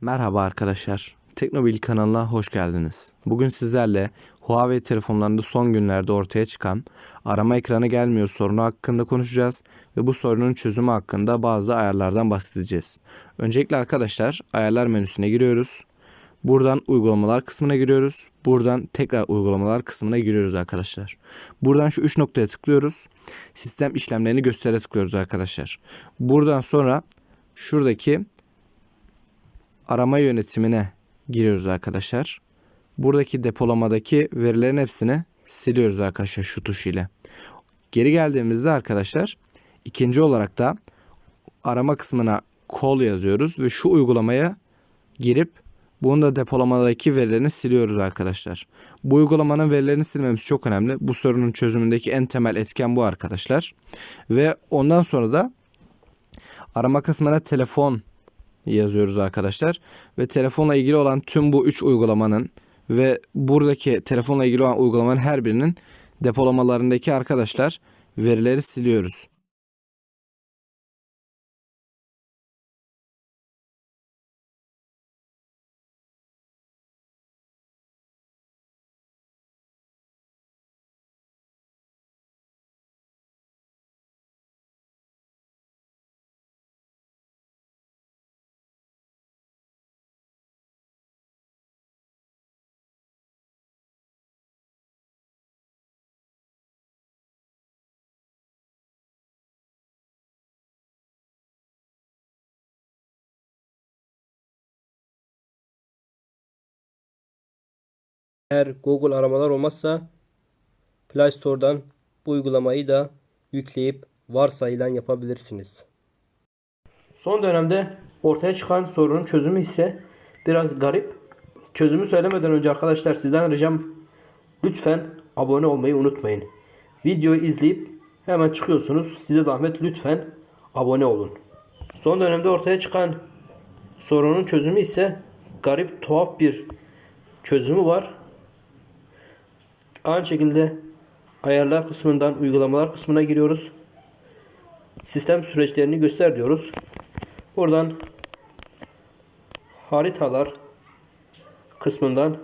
Merhaba arkadaşlar. Teknobil kanalına hoş geldiniz. Bugün sizlerle Huawei telefonlarında son günlerde ortaya çıkan arama ekranı gelmiyor sorunu hakkında konuşacağız ve bu sorunun çözümü hakkında bazı ayarlardan bahsedeceğiz. Öncelikle arkadaşlar ayarlar menüsüne giriyoruz. Buradan uygulamalar kısmına giriyoruz. Buradan tekrar uygulamalar kısmına giriyoruz arkadaşlar. Buradan şu 3 noktaya tıklıyoruz. Sistem işlemlerini göstere tıklıyoruz arkadaşlar. Buradan sonra şuradaki arama yönetimine giriyoruz arkadaşlar. Buradaki depolamadaki verilerin hepsini siliyoruz arkadaşlar şu tuş ile. Geri geldiğimizde arkadaşlar ikinci olarak da arama kısmına call yazıyoruz ve şu uygulamaya girip bunun da depolamadaki verilerini siliyoruz arkadaşlar. Bu uygulamanın verilerini silmemiz çok önemli. Bu sorunun çözümündeki en temel etken bu arkadaşlar. Ve ondan sonra da arama kısmına telefon yazıyoruz arkadaşlar. Ve telefonla ilgili olan tüm bu 3 uygulamanın ve buradaki telefonla ilgili olan uygulamanın her birinin depolamalarındaki arkadaşlar verileri siliyoruz. Eğer Google aramalar olmazsa Play Store'dan bu uygulamayı da yükleyip varsayılan yapabilirsiniz. Son dönemde ortaya çıkan sorunun çözümü ise biraz garip. Çözümü söylemeden önce arkadaşlar sizden ricam lütfen abone olmayı unutmayın. Videoyu izleyip hemen çıkıyorsunuz. Size zahmet lütfen abone olun. Son dönemde ortaya çıkan sorunun çözümü ise garip tuhaf bir çözümü var. Aynı şekilde ayarlar kısmından uygulamalar kısmına giriyoruz. Sistem süreçlerini göster diyoruz. Buradan haritalar kısmından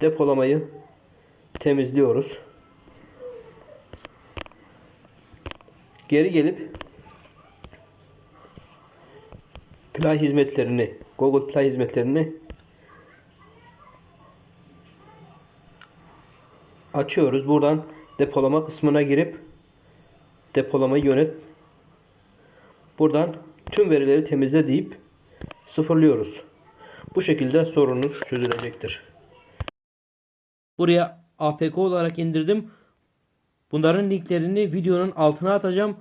depolamayı temizliyoruz. Geri gelip Play hizmetlerini, Google Play hizmetlerini açıyoruz. Buradan depolama kısmına girip depolamayı yönet. Buradan tüm verileri temizle deyip sıfırlıyoruz. Bu şekilde sorununuz çözülecektir. Buraya APK olarak indirdim. Bunların linklerini videonun altına atacağım.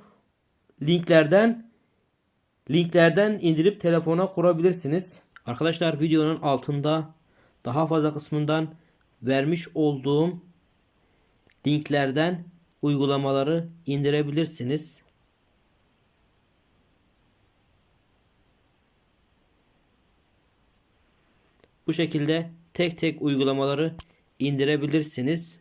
Linklerden linklerden indirip telefona kurabilirsiniz. Arkadaşlar videonun altında daha fazla kısmından vermiş olduğum linklerden uygulamaları indirebilirsiniz. Bu şekilde tek tek uygulamaları indirebilirsiniz.